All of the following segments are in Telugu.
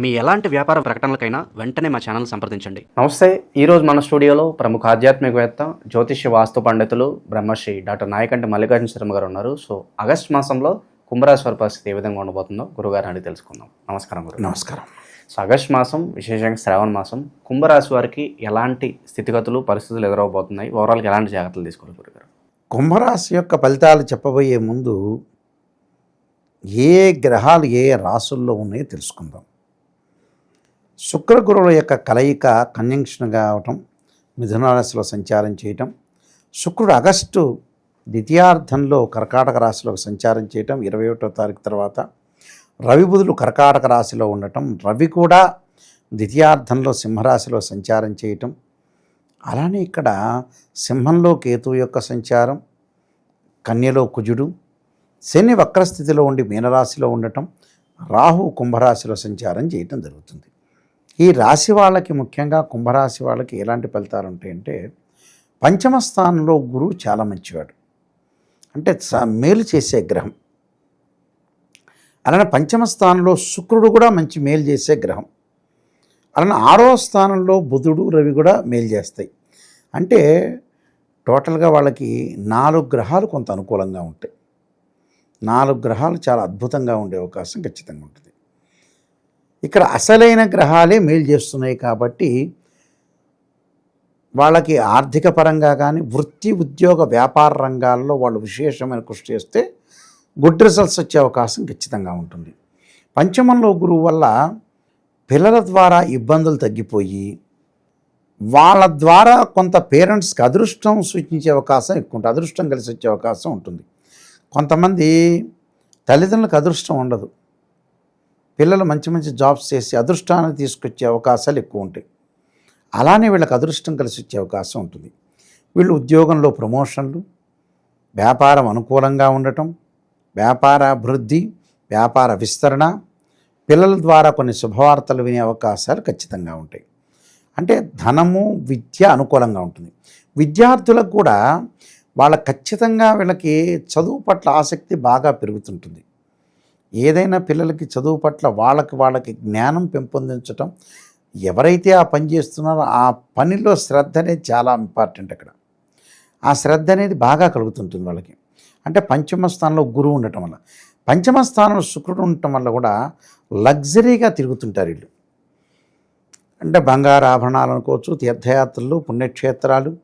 మీ ఎలాంటి వ్యాపార ప్రకటనలకైనా వెంటనే మా ఛానల్ సంప్రదించండి. నమస్తే ఈరోజు మన స్టూడియోలో ప్రముఖ ఆధ్యాత్మికవేత్త జ్యోతిష్య వాస్తు పండితులు బ్రహ్మశ్రీ డాక్టర్ నాయకంటి మల్లికార్జున శర్మ గారు ఉన్నారు. సో ఆగస్ట్ మాసంలో కుంభరాశి వారి పరిస్థితి ఏ విధంగా ఉండబోతుందో గురుగారు అడిగి తెలుసుకుందాం. నమస్కారం గురు నమస్కారం. సో ఆగస్ట్ మాసం విశేషంగా శ్రావణ మాసం కుంభరాశి వారికి ఎలాంటి స్థితిగతులు పరిస్థితులు ఎదురవబోతున్నాయి? ఓవరాల్గా ఎలాంటి జాగ్రత్తలు తీసుకోవాలి గురుగారు? కుంభరాశి యొక్క ఫలితాలు చెప్పబోయే ముందు ఏ గ్రహాలు ఏ రాసుల్లో ఉన్నాయో తెలుసుకుందాం. శుక్ర గురువుల యొక్క కలయిక కన్యంక్షన్ కావటం మిథున రాశిలో సంచారం చేయటం శుక్రుడు ఆగస్టు ద్వితీయార్థంలో కర్కాటక రాశిలో సంచారం చేయటం ఇరవై ఒకటో తారీఖు తర్వాత రవి బుధులు కర్కాటక రాశిలో ఉండటం రవి కూడా ద్వితీయార్థంలో సింహరాశిలో సంచారం చేయటం. అలానే ఇక్కడ సింహంలో కేతువు యొక్క సంచారం కన్యలో కుజుడు శని వక్రస్థితిలో ఉండి మీనరాశిలో ఉండటం రాహు కుంభరాశిలో సంచారం చేయటం జరుగుతుంది. ఈ రాశి వాళ్ళకి ముఖ్యంగా కుంభరాశి వాళ్ళకి ఎలాంటి ఫలితాలు ఉంటాయంటే పంచమ స్థానంలో గురువు చాలా మంచివాడు. అంటే స- మేలు చేసే గ్రహం. అలానే పంచమ స్థానంలో శుక్రుడు కూడా మంచి మేలు చేసే గ్రహం. అలానే ఆరో స్థానంలో బుధుడు రవి కూడా మేలు చేస్తాయి. అంటే టోటల్గా వాళ్ళకి నాలుగు గ్రహాలు కొంత అనుకూలంగా ఉంటాయి. నాలుగు గ్రహాలు చాలా అద్భుతంగా ఉండే అవకాశం ఖచ్చితంగా ఉంటుంది. ఇక్కడ అసలైన గ్రహాలే మేలు చేస్తున్నాయి కాబట్టి వాళ్ళకి ఆర్థిక పరంగా కానీ వృత్తి ఉద్యోగ వ్యాపార రంగాల్లో వాళ్ళు విశేషమైన కృషి చేస్తే గుడ్ రిజల్ట్స్ వచ్చే అవకాశం ఖచ్చితంగా ఉంటుంది. పంచమంలో గురువు వల్ల పిల్లల ద్వారా ఇబ్బందులు తగ్గిపోయి వాళ్ళ ద్వారా కొంత పేరెంట్స్కి అదృష్టం సూచించే అవకాశం ఎక్కువ ఉంటుంది అదృష్టం కలిసి వచ్చే అవకాశం ఉంటుంది. కొంతమంది తల్లిదండ్రులకు అదృష్టం ఉండదు. పిల్లలు మంచి మంచి జాబ్స్ చేసి అదృష్టాన్ని తీసుకొచ్చే అవకాశాలు ఎక్కువ ఉంటాయి. అలానే వీళ్ళకి అదృష్టం కలిసి వచ్చే అవకాశం ఉంటుంది. వీళ్ళు ఉద్యోగంలో ప్రమోషన్లు వ్యాపారం అనుకూలంగా ఉండటం వ్యాపార అభివృద్ధి వ్యాపార విస్తరణ పిల్లల ద్వారా కొన్ని శుభవార్తలు వినే అవకాశాలు ఖచ్చితంగా ఉంటాయి. అంటే ధనము విద్య అనుకూలంగా ఉంటుంది. విద్యార్థులకు కూడా వాళ్ళ ఖచ్చితంగా వీళ్ళకి చదువు పట్ల ఆసక్తి బాగా పెరుగుతుంటుంది. ఏదైనా పిల్లలకి చదువు పట్ల వాళ్ళకి వాళ్ళకి జ్ఞానం పెంపొందించటం ఎవరైతే ఆ పని చేస్తున్నారో ఆ పనిలో శ్రద్ధ అనేది చాలా ఇంపార్టెంట్ అక్కడ. ఆ శ్రద్ధ అనేది బాగా కలుగుతుంటుంది వాళ్ళకి. అంటే పంచమ స్థానంలో గురువు ఉండటం వల్ల. పంచమ స్థానంలో శుక్రుడు ఉండటం వల్ల కూడా లగ్జరీగా తిరుగుతుంటారు వీళ్ళు. అంటే బంగారు ఆభరణాలు అనుకోవచ్చు తీర్థయాత్రలు పుణ్యక్షేత్రాలు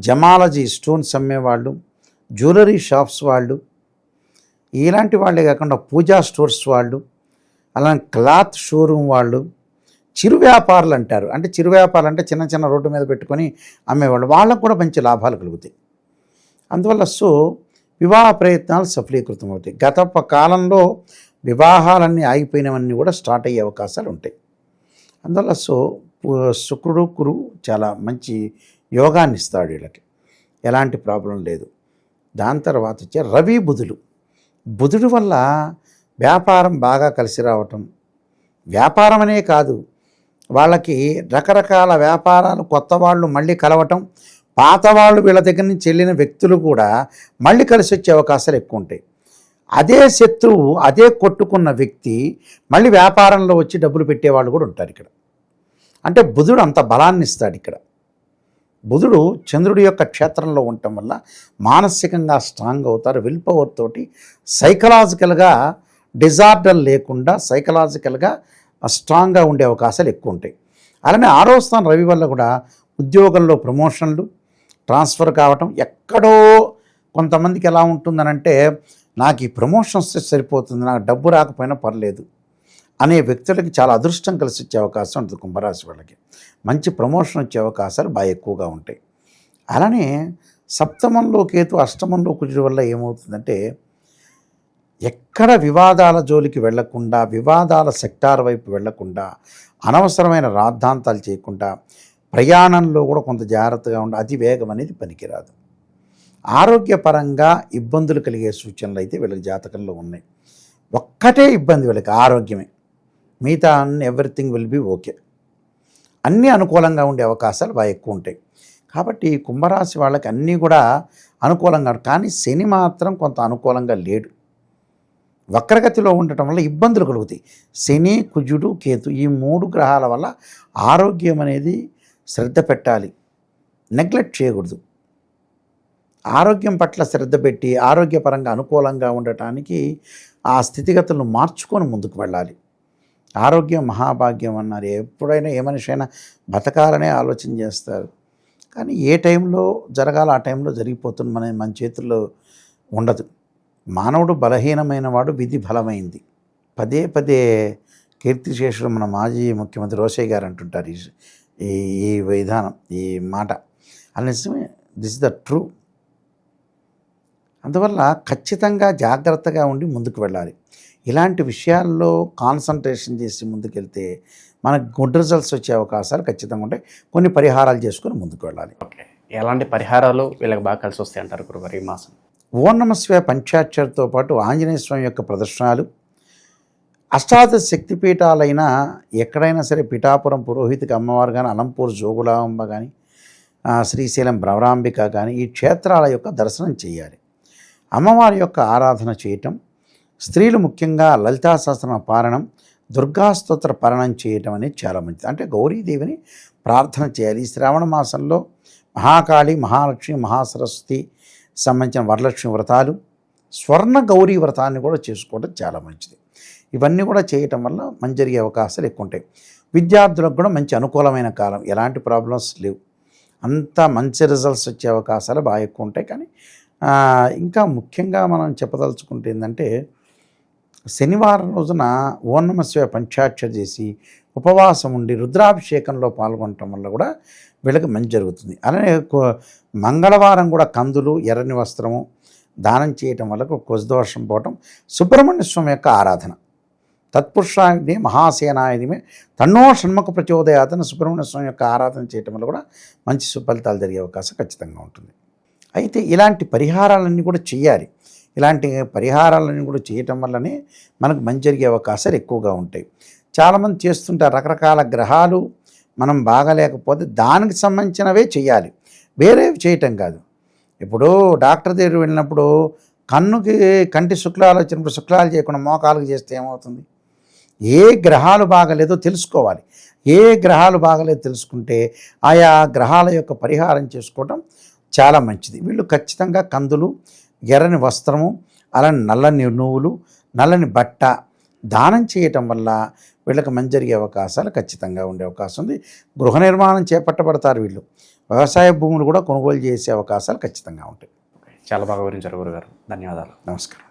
జమాలజీ స్టోన్స్ అమ్మేవాళ్ళు జ్యువెలరీ షాప్స్ వాళ్ళు ఇలాంటి వాళ్ళే కాకుండా పూజా స్టోర్స్ వాళ్ళు అలానే క్లాత్ షోరూమ్ వాళ్ళు చిరు వ్యాపారులు అంటారు. అంటే చిరు వ్యాపారులు అంటే చిన్న చిన్న రోడ్డు మీద పెట్టుకొని అమ్మేవాళ్ళు. వాళ్ళకు కూడా మంచి లాభాలు కలుగుతాయి. అందువల్ల సో వివాహ ప్రయత్నాలు సఫలీకృతం అవుతాయి గత కాలంలో వివాహాలన్నీ ఆగిపోయినవన్నీ కూడా స్టార్ట్ అయ్యే అవకాశాలు ఉంటాయి. అందువల్ల సో శుక్రుడు కురు చాలా మంచి యోగాన్ని ఇస్తాడు వీళ్ళకి. ఎలాంటి ప్రాబ్లం లేదు. దాని తర్వాత వచ్చే రవి బుధులు. బుధుడు వల్ల వ్యాపారం బాగా కలిసి రావటం. వ్యాపారమనే కాదు. వాళ్ళకి రకరకాల వ్యాపారాలు కొత్త వాళ్ళు మళ్ళీ కలవటం పాత వాళ్ళు వీళ్ళ దగ్గర నుంచి వెళ్ళిన వ్యక్తులు కూడా మళ్ళీ కలిసి వచ్చే అవకాశాలు ఎక్కువ ఉంటాయి. అదే శత్రువు అదే కొట్టుకున్న వ్యక్తి మళ్ళీ వ్యాపారంలో వచ్చి డబ్బులు పెట్టేవాళ్ళు కూడా ఉంటారు ఇక్కడ. అంటే బుధుడు అంత బలాన్ని ఇస్తాడు ఇక్కడ. బుధుడు చంద్రుడి యొక్క క్షేత్రంలో ఉండటం వల్ల మానసికంగా స్ట్రాంగ్ అవుతారు. విల్ పవర్ తోటి సైకలాజికల్గా డిజార్డర్ లేకుండా సైకలాజికల్గా స్ట్రాంగ్గా ఉండే అవకాశాలు ఎక్కువ ఉంటాయి. అలానే ఆరో స్థానం రవి వల్ల కూడా ఉద్యోగంలో ప్రమోషన్లు ట్రాన్స్ఫర్ కావటం ఎక్కడో కొంతమందికి ఎలా ఉంటుందనంటే నాకు ఈ ప్రమోషన్స్ సరిపోతుంది నాకు డబ్బు రాకపోయినా పర్లేదు అనే వ్యక్తులకి చాలా అదృష్టం కలిసి వచ్చే అవకాశం ఉంటుంది కుంభరాశి వాళ్ళకి. మంచి ప్రమోషన్ వచ్చే అవకాశాలు బాగా ఎక్కువగా ఉంటాయి. అలానే సప్తమంలో కేతు అష్టమంలో కుజుడి వల్ల ఏమవుతుందంటే ఎక్కడ వివాదాల జోలికి వెళ్ళకుండా వివాదాల సెక్టార్ వైపు వెళ్ళకుండా అనవసరమైన రాద్ధాంతాలు చేయకుండా ప్రయాణంలో కూడా కొంత జాగ్రత్తగా ఉండి అతి వేగం అనేది పనికిరాదు. ఆరోగ్యపరంగా ఇబ్బందులు కలిగే సూచనలు అయితే వీళ్ళకి జాతకంలో ఉన్నాయి. ఒక్కటే ఇబ్బంది వీళ్ళకి ఆరోగ్యమే. మిగతా అన్ని ఎవ్రీథింగ్ విల్ బి ఓకే. అన్నీ అనుకూలంగా ఉండే అవకాశాలు బాగా ఎక్కువ ఉంటాయి. కాబట్టి కుంభరాశి వాళ్ళకి అన్నీ కూడా అనుకూలంగా కానీ శని మాత్రం కొంత అనుకూలంగా లేడు. వక్రగతిలో ఉండటం వల్ల ఇబ్బందులు కలుగుతాయి. శని కుజుడు కేతు ఈ మూడు గ్రహాల వల్ల ఆరోగ్యం అనేది శ్రద్ధ పెట్టాలి. నెగ్లెక్ట్ చేయకూడదు. ఆరోగ్యం పట్ల శ్రద్ధ పెట్టి ఆరోగ్యపరంగా అనుకూలంగా ఉండటానికి ఆ స్థితిగతులను మార్చుకొని ముందుకు వెళ్ళాలి. ఆరోగ్యం మహాభాగ్యం అన్నారు. ఎప్పుడైనా ఏ మనిషి అయినా బతకాలనే ఆలోచన చేస్తారు. కానీ ఏ టైంలో జరగాల ఆ టైంలో జరిగిపోతుంది మన మన చేతుల్లో ఉండదు. మానవుడు బలహీనమైన వాడు విధి బలమైంది. పదే పదే కీర్తిశేషుడు మన మాజీ ముఖ్యమంత్రి రోషయ్య గారు అంటుంటారు ఈ- ఈ ఈ విధానం ఈ మాట. అది దిస్ ద ట్రూ. అందువల్ల ఖచ్చితంగా జాగ్రత్తగా ఉండి ముందుకు వెళ్ళాలి. ఇలాంటి విషయాల్లో కాన్సన్ట్రేషన్ చేసి ముందుకెళ్తే మనకు గుడ్ రిజల్ట్స్ వచ్చే అవకాశాలు ఖచ్చితంగా ఉంటాయి. కొన్ని పరిహారాలు చేసుకొని ముందుకు వెళ్ళాలి. ఓకే. ఎలాంటి పరిహారాలు వీళ్ళకి బాగా కలిసి వస్తాయి అంటారు గురుగారు ఈ మాసం? ఓం నమస్వే పంచాక్షరితో పాటు ఆంజనేయ స్వామి యొక్క ప్రదర్శనలు అష్టాదశ శక్తిపీఠాలైన ఎక్కడైనా సరే పిఠాపురం పురోహితికి అమ్మవారు కానీ అలంపూర్ జోగులాంబ కానీ శ్రీశైలం భ్రవరాంబిక కానీ ఈ క్షేత్రాల యొక్క దర్శనం చేయాలి. అమ్మవారి యొక్క ఆరాధన చేయటం స్త్రీలు ముఖ్యంగా లలితా పారణం దుర్గాస్తోత్ర పరణం పారణం చేయటం అనేది చాలా మంచిది. అంటే గౌరీదేవిని ప్రార్థన చేయాలి. ఈ శ్రావణ మాసంలో మహాకాళి మహాలక్ష్మి మహాసరస్వతి సంబంధించిన వరలక్ష్మి వ్రతాలు స్వర్ణ గౌరీ వ్రతాన్ని కూడా చేసుకోవడం చాలా మంచిది. ఇవన్నీ కూడా చేయటం వల్ల మంచి జరిగే అవకాశాలు ఎక్కువ ఉంటాయి. విద్యార్థులకు కూడా మంచి అనుకూలమైన కాలం. ఎలాంటి ప్రాబ్లమ్స్ లేవు. అంతా మంచి రిజల్ట్స్ వచ్చే అవకాశాలు బాగా ఎక్కువ ఉంటాయి. కానీ ఇంకా ముఖ్యంగా మనం చెప్పదలుచుకుంటే ఏంటంటే శనివారం రోజున ఓన్నమశివ పంచాక్ష చేసి ఉపవాసం ఉండి రుద్రాభిషేకంలో పాల్గొనటం వల్ల కూడా వీళ్ళకి మంచి జరుగుతుంది. అలానే మంగళవారం కూడా కందులు ఎర్రని వస్త్రము దానం చేయటం వల్ల కొజదోషం పోవటం సుబ్రహ్మణ్య స్వామి యొక్క ఆరాధన. తత్పురుషాయుధి మహాసేనాయుడిమే తన్నో షణ్ముఖ ప్రచోదయాతన సుబ్రహ్మణ్య స్వామి యొక్క ఆరాధన చేయటం వల్ల కూడా మంచి సుఫలితాలు జరిగే అవకాశం ఖచ్చితంగా ఉంటుంది. అయితే ఇలాంటి పరిహారాలన్నీ కూడా చేయాలి ఇలాంటి పరిహారాలను కూడా చేయటం వల్లనే మనకు మంచి జరిగే అవకాశాలు ఎక్కువగా ఉంటాయి. చాలామంది చేస్తుంటారు రకరకాల గ్రహాలు మనం బాగలేకపోతే దానికి సంబంధించినవే చేయాలి. వేరేవి చేయటం కాదు. ఇప్పుడు డాక్టర్ దగ్గర వెళ్ళినప్పుడు కన్నుకి కంటి శుక్లాలు వచ్చినప్పుడు శుక్లాలు చేయకుండా మోకాలకు చేస్తే ఏమవుతుంది? ఏ గ్రహాలు బాగలేదో తెలుసుకోవాలి. ఏ గ్రహాలు బాగలేదో తెలుసుకుంటే ఆయా గ్రహాల యొక్క పరిహారం చేసుకోవడం చాలా మంచిది. వీళ్ళు ఖచ్చితంగా కందులు ఎర్రని వస్త్రము అలానే నల్లని నువ్వులు నల్లని బట్ట దానం చేయటం వల్ల వీళ్ళకి మంచి జరిగే అవకాశాలు ఖచ్చితంగా ఉండే అవకాశం ఉంది. గృహ నిర్మాణం చేపట్టబడతారు వీళ్ళు. వ్యవసాయ భూములు కూడా కొనుగోలు చేసే అవకాశాలు ఖచ్చితంగా ఉంటాయి. చాలా బాగా వివరించారు గురుగారు. ధన్యవాదాలు. నమస్కారం.